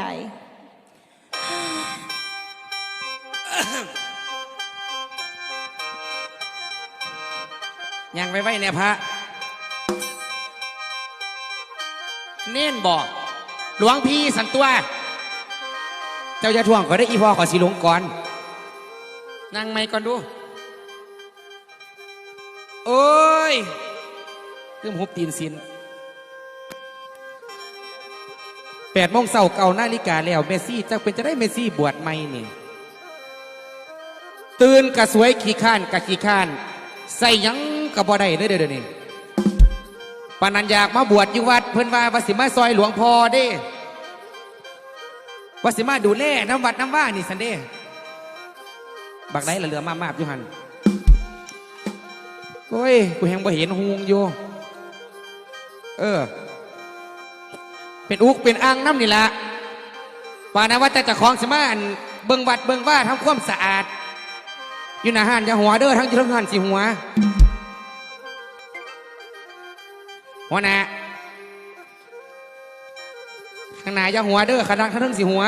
ใดยังไว้ไว้เนี่ยพระเน่นบอกหลวงพี่สันตัว เจ้าจะทวงขอได้อีพ่อขอสีลงก่อน นั่งไม่ก่อนดู โอ้ยเริ่มหุบตีนสิน แปดโมงเสาเก่านาฬิกาแล้วเมซี่จะเป็นจะได้เมซี่บวชไหมนี่ ตื่นกะสวยขี้ข้านกะขี้ข้าน ใส่ยังกะบ่ได้เลยเด้อเดี๋ยวนี้ปานันอยากมาบวชอยู่วัดเพิ่นว่าว่าสิมาซอยหลวงพ่อเด้วาสิมาดูแลน้ำวัดน้ำว่านี่สันเด้บักได้ละเหลือมามาบอยู่หันโอ้ยกูแหงบ่เห็นหงอยู่เออ เป็นอุกเป็นอ่างน้ำนี่ละป่านะว่าแต่จะของสมานเบิ่งวัดเบิ่งว่าทำความสะอาด อยู่หน้าห้านอย่าหัวเด้อทั้งยู่ทั้งหันสิหัว หัวหน้าข้างหน้าอย่าหัวเด้อข้างหลังทั้งสิหัว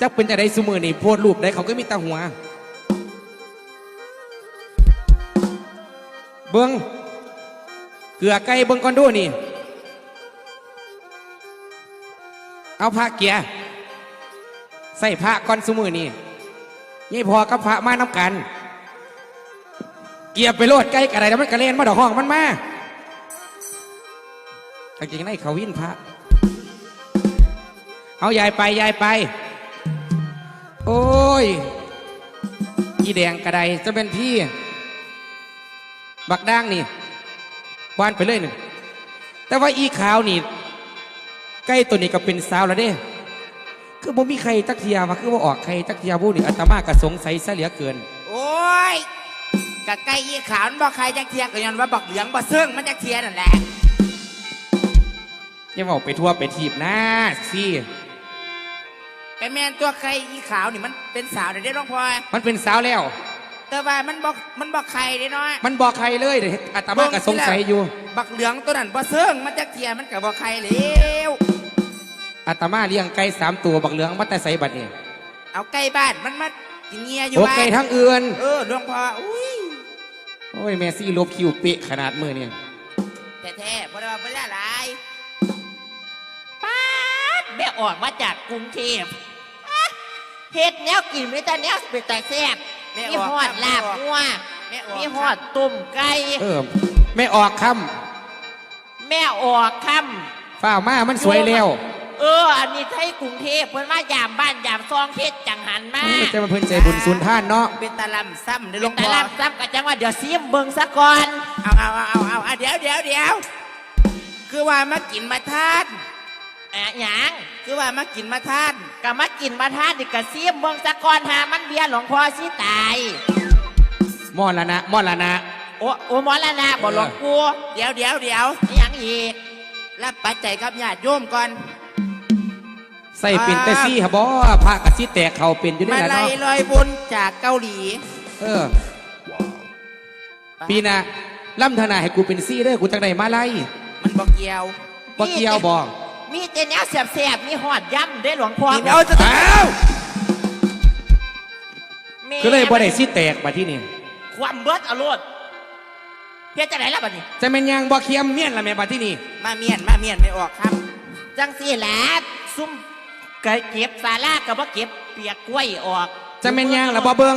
จักเป็นจะได้สมือนี่โพดรูปได้เขาก็มีตาหัว เบิ้งเกลือไก่เบิ้งก่อนดูนี่ เอาผ้าเกียร์ใส่ผ้าก่อนสมือนี่ยี่พอกับผ้ามาน้ำกัน เกียร์ไปโลดไก่กระไรแล้วมันกระเลนมาดอกห้องมันมากางเกงในเขาวิ่นพระ เอายายไปยายไป โอ้ยอีแดงกระไดจะเป็นพี่ บักด่างนี่วานไปเลยหนึ่งแต่ว่าอีขาวนี่ ใกล้ตัวนี้ก็เป็นสาวแล้วเด้ คือบ่มีใครจักเทียว่าคือว่าออกใครจักเทียผู้นี่อาตมาก็สงสัยซะเหลือเกิน โอ้ยกะไก่ยี่ขาวมันบอกใครจักเทียก็ย้อนว่าบอกเหลืองบ่เซิงมันจักเทียนั่นแหละอย่าบอกไปทั่วไปทีบนะสิไก่แมนตัวไก่ยี่ขาวนี่มันเป็นสาวเดี๋ยวได้ร้องพลอยมันเป็นสาวแล้ว แต่ว่ามันบอกมันบอกใครเด้น้อยมันบอกใครเลยเดี๋ยวอาตมาก็สงสัยอยู่ บักเหลืองตัวนั้นบ่เซิงมันจักเทียมันก็บอกใครเร็ว อาตมาเลี้ยงไก่สามตัวบักเหลืองมาแต่ใส่บัดนี่เอาไก่บ้านมันมากินเงียอยู่โอว่าไก่ทั้งอื่นเออหลวงพ่ออุ้ยโอ้ยแม่ซี่ลบคิวเป๊ะขนาดมือเนี่ยแท้ๆเพราะว่าเป็นอะไรป๊าดแม่ออกมาจากกรุงเทพอ๊ะเฮ็ดแนวกินไม่แต่แนวเป็นแต่แซ่บแม่มีออกหอดลาบงัวแม่ออก มีหอดตุ่มไก่เออไม่ออกคแม่ออกคำฝ้าวมามันสวยแล้วำ เออ อันนี้ไทยกรุงเทพเพิ่นมายามบ้านยามซองเฮ็ดจังหันมาจะมาเพิ่นใจบุญสุนท่านเนาะ เป็นตะลำซ้ำได้อหลวงแต่พ่อลำซ้ำกับจังว่าเดี๋ยวซีมเบิ่งซะก่อนเอาเอาเอาเอาเอาเอาเดี๋ยวเดี๋ยวเดี๋ยวคือว่ามากินมาทานอะหยังคือว่ามากินมาทานก็มากินมาทานดิกะซีมเบิ่งซะก่อนหามันเบียร์หลวงพ่อสิตายมอละนะมอละนะ โอ้โอ้หมอละนะบ่หลวงปู่เดี๋ยวเดี๋ยวเดี๋ยวอิหยังอีกรับปัจจัยครับญาติโยมก่อน ใส่เป็นแต่ซี่ฮะบ่พระกะซี่แตกเขาเป็นอยู่ได้มาแหละลัยเนาะลอยบุญจากเกาหลีเออ ปีหน่ะล่ำธนาให้กูเป็นซี่เด้อกูจังไดมาไล่มันบอกเกี่ยวบ่เกี่ยวบ่มีแต่แนวแสบๆมีหอดย่ำได้หลวงพ่อกินเอาจะอ้าวแม่ก็เลยบ่ได้ซี่แตกมาที่นี่ความเบิดเอารมณ์เพียจะไหนล่ะบัดนี้ จะเป็นหยังบ่เคียมเมียนละแม่บัดที่นี่มาเมียนมาเมียนไม่ออกครับ จังสี่แหละซุ่ม เกยเก็บสาลากับว่าเก็บเปียกกล้วยออกจะเป็นหยังละบ่เบิ่ง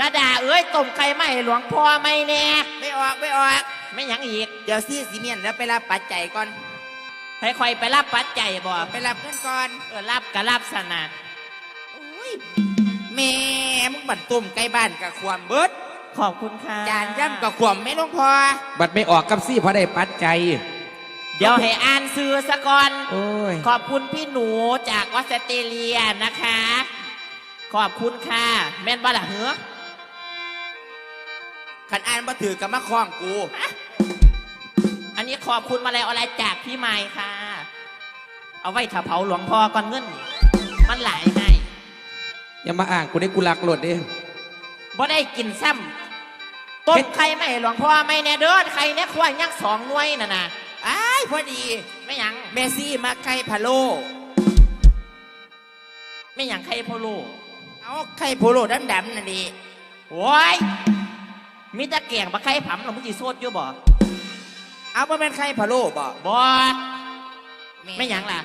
ระดาเอ้ยต้มไก่ไม่หลวงพ่อไม่แน่ไม่ออกไม่ออกไม่หยังอีก เดี๋ยวซี่สีเมียนแล้วไปรับปัจจัยก่อนให้คอยไปรับปัจจัยบ่ไปรับเงินก่อนเออรับกับรับสนะอุ้ยแม่มึงบันตุ่มใกล้บ้านกับความเบิดขอบคุณค่ะจานย่ำกับความไม่หลวงพ่อบัดไม่ออกกับซี่เพราะได้ปัดใจย เดี๋ยวให้อ่านซื้อซะก่อน โอ้ย ขอบคุณพี่หนูจากออสเตรเลียนะคะ ขอบคุณค่ะ แม่นบ่ล่ะเหรอขันอ่านมาถือกับมาคล้องกู อันนี้ขอบคุณมาแล้วอะไรจากพี่ใหม่ค่ะ เอาไว้ถ้าเผาหลวงพ่อก่อนเงินนี่มันหลายให้ อย่ามาอ่างกูได้กูรักรถเด้ บ่ได้กินซ้ำต้มไข่ไม่ให้หลวงพ่อไม่แน่เด้อไข่เนี่ยควายยักษ์สองหน่วยน่ะนะอ้ายพอดี ไม่หยังเมซี่มาไข่พะโล ไม่หยังใครพ่อลูกเอาไข่พะโลดำๆนั่นดิโว้ยมีแตะแกงปลาไข่ผำเรามึงจีโซดอยู่บ่เอามาเป็นไข่พะโลบ่บ่ไม่หยังล่ะ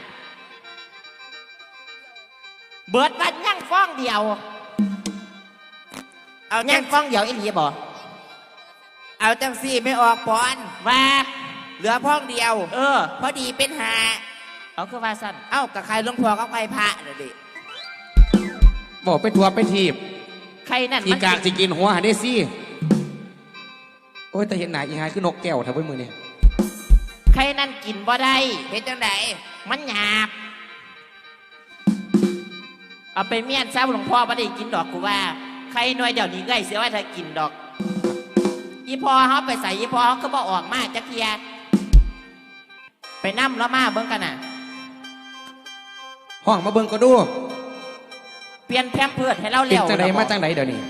เบิดวันยังฟ้องเดียว เอายัจังงฟ้องเดียวอีหลีบ่เอาจังสี่ไม่ออกปอนว่า เหลือพ่องเดียว เออ พอดีเป็นหา เอาคือว่าสั้นเอ้ากับใครหลวงพ่อกับใครพระน่ะดิบอกไปทัวร์ไปทีบใครนั่นอีมันกากสิกินหัวหาได้ซี่โอ้ยแต่เห็นหนาอีหายคือนกแก้วทำไว้มือนี่ใครนั่นกินบ่ได้เป็นจังไดมันหยาบ เอาไปเมียนซาหลวงพ่อไม่ได้กินดอกกูว่า ใครหน่วยเดี๋ยวนี้ไงเสียว่าถ้ากินดอก อีพอเขาไปใส่อีพอเขาก็บอออกมาจักเทีย ไปนั่มแล้วมาเบิ่งกันน่ะ ห้องมาเบิ่งก็ดูเปลี่ยนแพมเพิร์ดให้เราเป็นเร็วจังใดแล้วบมาอกจังใดเดี๋ยวนี้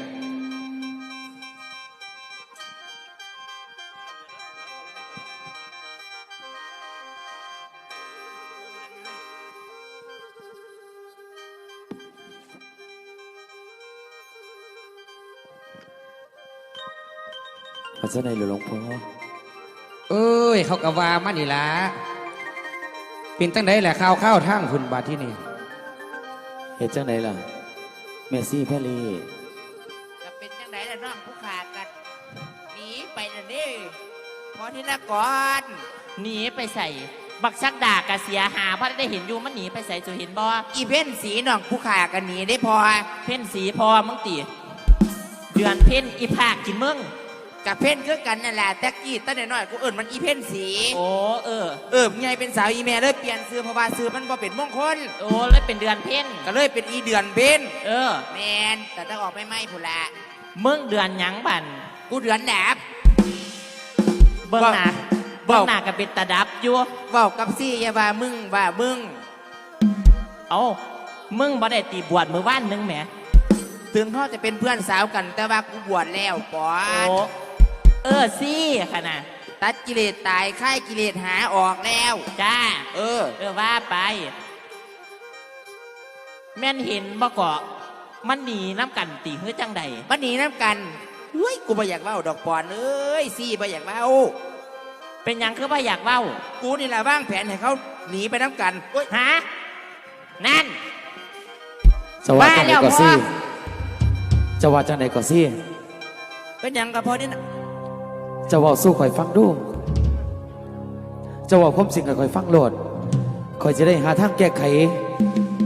พระเจ้าในหลวงพ่อ เอ้ย เขากะว่ามานี่ละ เป็นจังใดแหละข้าวข้าวทั้งคุณบาทที่นี่เหตุจังไหนล่ะ เมซี่แพรลี่จะเป็นจังไดล่ะน้องผู้ขากันหนีไปน่ะดิพอที่ละก่อนหนีไปใส่ บักชักดากะเสียหาเพราะได้เห็นอยู่มันหนีไปใส่จะเห็นบ่อีเพ่นสีน้องผู้ขากันหนีได้พอ เพ่นสีพอมึงตีเดือนเพ่นอีภาคกินมึง กับเพ่นคือกันนั่นแหละแต่กี้ตั้งแต่น้อยกูเอิ่นมันอีเพ่นสีโอ้เออ เออไงเป็นสาวอีแม่เลยเปลี่ยนซื้อเพราะว่าซื้อมันบ่เป็นมงคลโอ้แล้วเป็นเดือนเพ่นก็เลยเป็นอีเดือนเพ่นเออ แมนแต่ถ้าออกไม่ไหม้ผู้ละมึงเดือนหยังบันกูเดือนแหนบ เบิ้งหน้าเว้าเบิ้งหน้ากับเป็นตาดับอยู่เว้ากับซี่อย่าว่ามึงว่ามึง เอามึงบ่ได้ตีบวชมือว่านหนึงแหม ถึงเขาจะเป็นเพื่อนสาวกัน แต่ว่ากูบวชแล้วปอโอ้นเออสิขนาดตัดกิเลสตายค่ายกิเลสหาออกแล้ว จ้า เออ เออว่าไป แม่นเห็นบ่เกาะมันหนีน้ำกันตีเฮือจังใดมันหนีน้ำกันเฮ้ยกูบ่อยากเว้าดอกปอนเอ้ยซี่บ่อยากเว้าเป็นหยังคือว่าอยากเว้ากูนี่แหละว่างแผนให้เขาหนีไปน้ำกันเฮ้ยฮะนั่นจะว่าจังไหนว่าแล้วก็ซี่พ่อ จะว่าจังไหนก็ซี่เป็นหยังกับพอนี่นะจะว่าสู้ข่อยฟังดู จะว่าความสิ่งกับข่อยฟังโหลดข่อยจะได้หาทางแก้ไข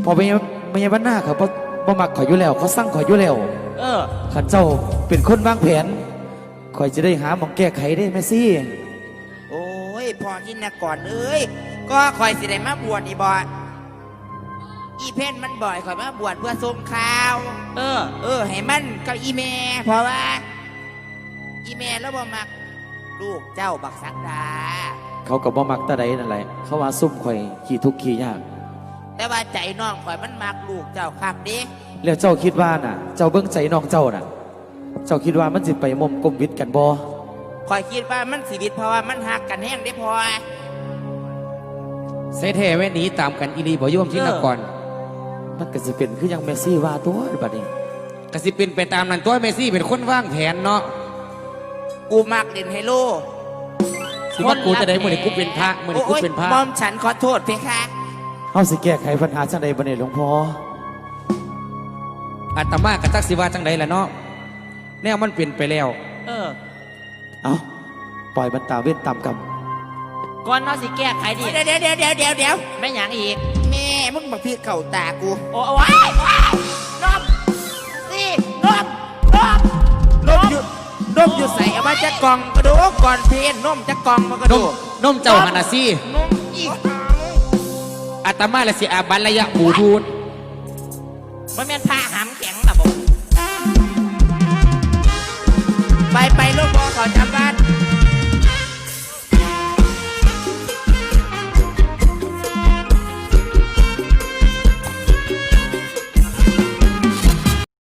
พอไม่ไม่ยันหน้าเขาบ่บ่มักข่อยอยู่แล้ว เขาสั่งข่อยอยู่แล้วเออ ขันเจ้าเป็นคนวางแผนข่อยจะได้หาหมองแก้ไขได้แม่ซี่ โอ้ยพอกินนะก่อนเอ้ยก็คอยสิได้มาบวชอีบอ อีเพ่นมันบ่อยคอยมาบวชเพื่อส่งข่าว เออ เออ ให้มันกับอีเมเพราะว่า อีเมแล้วบ่มักลูกเจ้าบักสักดา เขากับบ่มักตาใดนั่นแหละ เขาว่าซุ่มข่อยขี่ทุกข์ขี่ยาก แต่ว่าใจน้องข่อยมันมักลูกเจ้าคักเด้แล้วเจ้าคิดว่าน่ะ เจ้าเบิ่งใจน้องเจ้าน่ะ เจ้าคิดว่ามันสิไปมุมกลมวิทย์กันบ่ข่อยคิดว่ามันสีวิตเพราะว่ามันหักกันแห้งได้พอเซเทไว้หนีตามกันอีรีบ่โยมที่นก่อน มันก็สิเป็นคือยังเมสซี่ว่าตัวบัดนี้กสิเป็นไปตามนั้นตัวเมซี่เป็นคนว่างแผนเนาะกูมักเล่นไฮโลสิว่ากูจะได้มื่อนี้กูเป็นพระมื่อนี้กูโอ้ยเป็นพระมอมฉันขอโทษเพคะเฮาสิแก้ไขปัญหาจังใดบ่เนี่ยหลวงพ่ออาตมากับจักสิว่าจังใดล่ะเนาะแนวมันเปลี่ยนไปแล้ว เออ เอ้าปล่อยมันตามเว้นตามกรรมก่อนเนาะสิแก้ไขดิเดี๋ยวเดี๋ยวเดี๋ยวเดี๋ยวเดี๋ยวเดี๋ยวไม่หยังอีกแม่ มึงบักพี่เข่าตากูโอ้ยนมสินมนมนมหยุดนมหยุดใส่เอามาจะกล่องกระดูกก่อนเพนนมจะกล่องมากระนดูมกนมเจ้าหันนะซี่ นมอีกอาตมาละสิอาบันระยะบูทูดมันแม่นผ้าหำแข็งนะบอกไปไปลูกพ่อขอจำบ้า